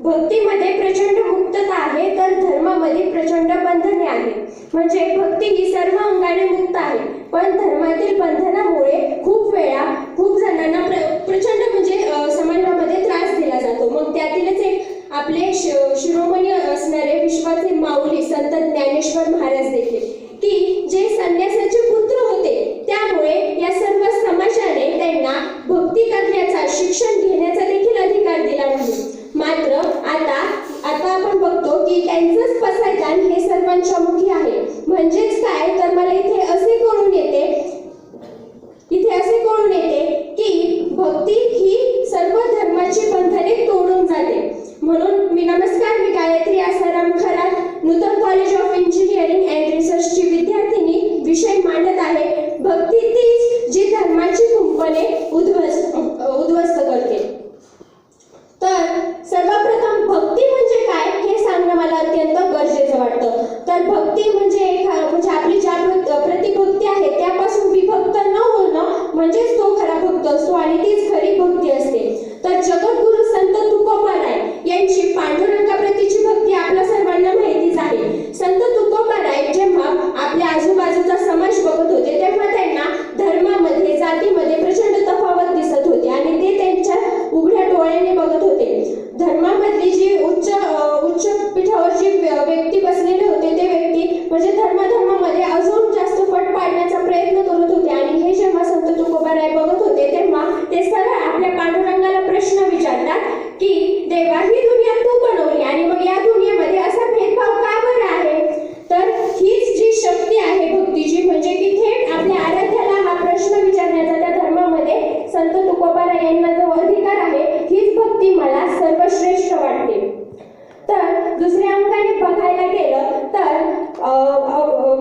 भक्तीमध्ये प्रचंड मुक्तता आहे तर धर्मामध्ये प्रचंड बंधने आहे. म्हणजे भक्ती ही सर्व अंगाने मुक्त आहे. पण धर्मातील बंधनामुळे खूप वेळा खूप जणांना प्र प्रचंड म्हणजे समाजामध्ये त्रास दिला जातो. मग त्यातीलच एक आपले शिरोमणी असणारे विश्वाचे माऊली संत ज्ञानेश्वर महाराज देखील की जे संन्यासाचे पुत्र होते त्यामुळे या सर्व समाजाने त्यांना भक्ती करण्याचा शिक्षण घेण्याचा देखील अधिकार दिला नाही मात्र आता आता आपण बघतो की त्यांचंच पसायदान हे सर्वांच्या मुखी आहे म्हणजेच काय तर मला इथे असे कळून येते इथे असे कळून येते की भक्ती ही सर्व धर्माची बंधने तोडून जाते म्हणून मी नमस्कार मी Gayatri Asaram Kharat Nutan college of engineering and रिसर्चची विद्यार्थिनी विषय मांडत आहे भक्ती तीच जी धर्माची कुंपणे उद्ध्वस्त उद्ध्वस्त करते तर सर्वप्रथम भक्ती म्हणजे काय हे सांगणं मला अत्यंत गरजेचं वाटतं तर भक्ती म्हणजे एखा म्हणजे आपली ज्या प्र- प्रतिभक्ती आहे त्यापासून विभक्त न होणं म्हणजेच तो खरा भक्त असतो आणि तीच खरी भक्ती असते. तर जगद्गुरु संत तुकोबाराय यांची पांडुरंगाप्रतीची भक्ती आपल्या सर्वांना माहितीच आहे. संत तुकोबाराय जेव्हा आपल्या आजूबाजूचा समाज बघत होते तेव्हा त्यांना धर्मामध्ये जातीमध्ये प्रचंड तफावत दिसत होती आणि ते त्यांच्या उघड्या डोळ्याने बघत होते. धर्मामधली जी उच्च उच्च पीठावर जी व्यक्ती बसलेले होते ते व्यक्ती म्हणजे धर्माधर्म अजून जास्त फट पाडण्याचा प्रयत्न करत होते आणि हे जेव्हा संत तुकोबाराय बघत होते तेव्हा ते सरळ आपल्या पांडुरंगाला प्रश्न विचारतात की देवा ही दुनिया तू बनवली आणि मग या दुनियेमध्ये असा भेदभाव का बरं आहे तर हीच जी शक्ती आहे भक्तीची म्हणजे की थेट आपल्या आराध्याला हा प्रश्न विचारण्याचा त्या धर्मामध्ये संत तुकोबा यांना जो अधिकार आहे हीच भक्ती मला सर्वश्रेष्ठ वाटते. तर दुसऱ्या अंकाने बघायला गेलं तर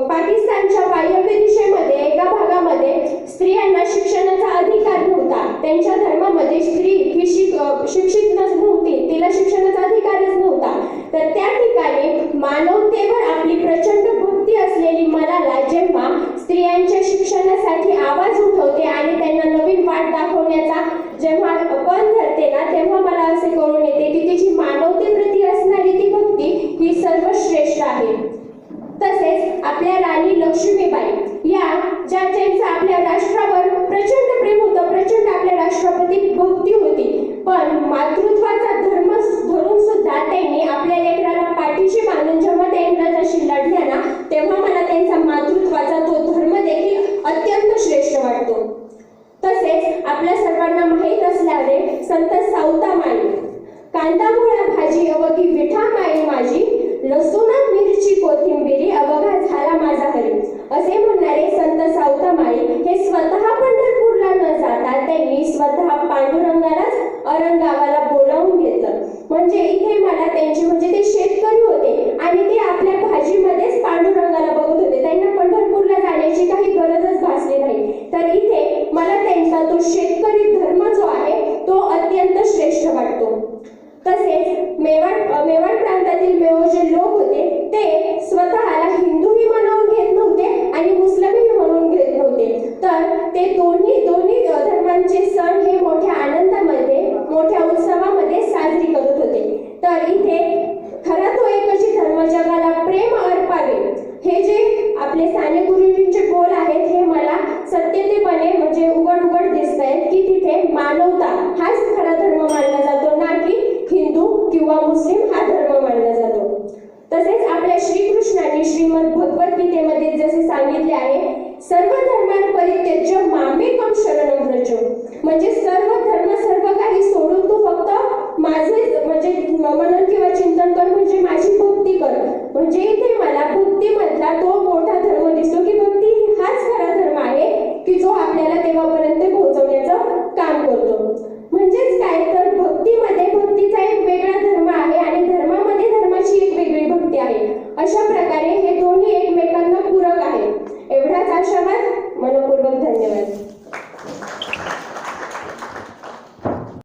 पाकिस्तानच्या वायव्य दिशेमध्ये एका भागामध्ये स्त्रियांना शिक्षणाचा अधिकार नव्हता. त्यांच्या धर्मामध्ये स्त्री ही शिक शिक्षित नस- नव्हती तिला शिक्षणाचा अधिकारच नव्हता. तर त्या ठिकाणी मानवतेवर आपली प्रचंड भक्ती असलेली मनाला जेव्हा स्त्रियांच्या शिक्षणासाठी आवाज जेव्हा पण धरते ना तेव्हा मला असे कळून येते की तिची मानवतेप्रती असणारी ती भक्ती ही सर्वश्रेष्ठ आहे. तसेच आपल्या राणी लक्ष्मीबाई या ज्या ज्यांचं आपल्या राष्ट्रावर प्रचंड प्रेम होतं प्रचंड आपल्या राष्ट्रपती भक्ती होती पण मातृत्वाचा धर्म धरून सुद्धा त्यांनी आपल्या लेकराला पाठीशी बांधून जेव्हा त्या इंग्रजाशी लढल्या ना तेव्हा मला त्यांचा मातृत्वाचा तो धर्म देखील अत्यंत श्रेष्ठ वाटतो. तसेच आपल्या सर्वांना माहीत असल्याने संत सावतामाई कांदा मुळा भाजी अवघी विठा माई माझी लसूणा मिरची कोथिंबिरी अवघा झाला माझा हरी. असे म्हणणारे संत सावता माई हे स्वतः पंढरपूरला न जाता त्यांनी स्वतः पांडुरंगालाच अरंगावाला बोलावून घेतलं. म्हणजे इथे मला त्यांचे म्हणजे ते शेतकरी होते आणि ते आपल्या भाजीमध्येच पांडुरंगाला बघत होते. त्यांना पंढरपूरला जाण्याची काही गरजच भासली नाही. तर इथे मला तो शेतकरी धर्म जो आहे तो अत्यंत श्रेष्ठ वाटतो. तसेच मेवाड मेवाड प्रांतातील मेओ जे लोक होते ते स्वतःला हिंदूही म्हणून घेत नव्हते आणि मुस्लिमही म्हणून घेत नव्हते. तर ते दोन्ही दोन्ही धर्मांचे सण हे मोठ्या आनंदामध्ये मोठ्या उत्सवामध्ये साजरी करत होते. तर इथे खरा तो एकच धर्म जगाला प्रेम अर्पावे हे जे आपले साने गुरुजींचे बोल आहेत हे मला आहे. म्हणजे उघड उघड दिसत आहे की तिथे मानवता हाच खरा धर्म मानला जातो. ना की हिंदू किंवा मुस्लिम हा धर्म मानला जातो. तसेच आपल्या श्रीकृष्णाने श्रीमद भगवत गीतेमध्ये जसे सांगितले आहे सर्व धर्मान मामे कम शरण व्रज. म्हणजे सर्व धर्म सर्व काही सोडून तू फक्त माझे म्हणजे मनन किंवा चिंतन कर म्हणजे माझी भक्ती कर. म्हणजे इथे मला भक्ती भक्तीमधला तो मोठा धर्म दिसतो की जो आपल्याला देवापर्यंत पोहोचवण्याचं काम करतो. म्हणजेच काय? तर भक्तीमध्ये भक्तीचा एक वेगळा धर्म आहे आणि धर्मामध्ये धर्माची एक वेगळी भक्ती आहे. अशा प्रकारे हे दोन्ही एकमेकांना पूरक आहेत. एवढाच आशावाद